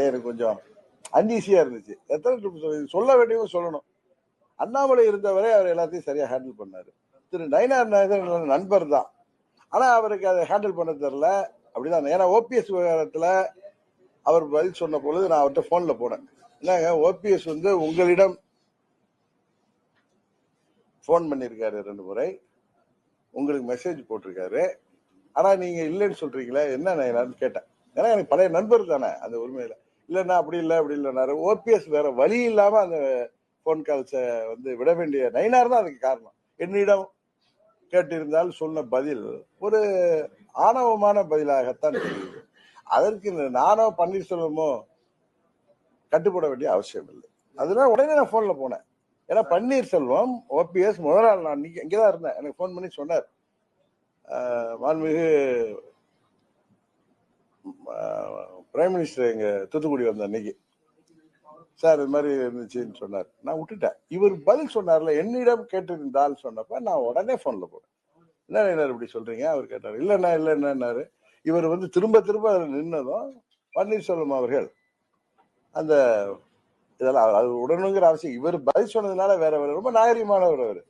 எனக்கு கொஞ்சம் அன்ஈஸியா இருந்துச்சு. எத்தனை ட்ரிப் சொல்ல- சொல்ல வேண்டியவங்க சொல்லணும். அண்ணாமலை இருந்தவரை அவர் எல்லாத்தையும் சரியா ஹேண்டில் பண்ணாரு. திரு நயனார் நாயகர் நண்பர் தான். ஆனா அவருக்கு அதை ஹேண்டில் பண்ண தெரில அப்படிதான். ஏன்னா ஓபிஎஸ் விவகாரத்துல அவர் பதில் சொன்ன பொழுது நான் அவர்கிட்ட போன்ல போனேன். என்னங்க ஓபிஎஸ் வந்து உங்களிடம் ஃபோன் பண்ணியிருக்காரு ரெண்டு முறை. உங்களுக்கு மெசேஜ் போட்டிருக்காரு. ஆனா நீங்க இல்லைன்னு சொல்றீங்களே என்ன நான் கேட்டேன். ஏன்னா எனக்கு பழைய நண்பர் தானே அந்த உரிமையில. இல்லைன்னா அப்படி இல்லை அப்படி இல்லைனாரு ஓபிஎஸ் வேற வழி இல்லாம அந்த ஃபோன் கால்ஸை வந்து விட வேண்டிய நைனார் தான் அதுக்கு காரணம். என்னிடம் கேட்டிருந்தால் சொன்ன பதில் ஒரு ஆணவமான பதிலாகத்தான் தெரியுது. அதற்கு இந்த நானோ பன்னீர்செல்வமோ கட்டுப்பட வேண்டிய அவசியம் இல்லை. அதனால உடனே நான் போன்ல போனேன். ஏன்னா பன்னீர்செல்வம் ஓபிஎஸ் முதல் நாள் நான் இங்கே தான் இருந்தேன். எனக்கு ஃபோன் பண்ணி சொன்னார். மாண்புமிகு பிரைம் மினிஸ்டர் எங்க தூத்துக்குடி வந்த அன்னைக்கு. சார் இது மாதிரி இருந்துச்சுன்னு சொன்னார். நான் விட்டுட்டேன். இவர் பதில் சொன்னார்ல என்னிடம் கேட்டிருந்தால் சொன்னப்ப நான் உடனே போன்ல போனேன் என்ன என்ன இப்படி சொல்றீங்க? அவர் கேட்டார். இல்லைண்ணா இல்லைன்னாரு இவர் வந்து திரும்ப திரும்ப அதில் நின்னதும் பன்னீர்செல்வம் அவர்கள் அந்த இதெல்லாம் அது உடனுங்கிற அவசியம். இவர் பதில் சொன்னதுனால வேற வேற. ரொம்ப நாகரிகமானவர் அவர்.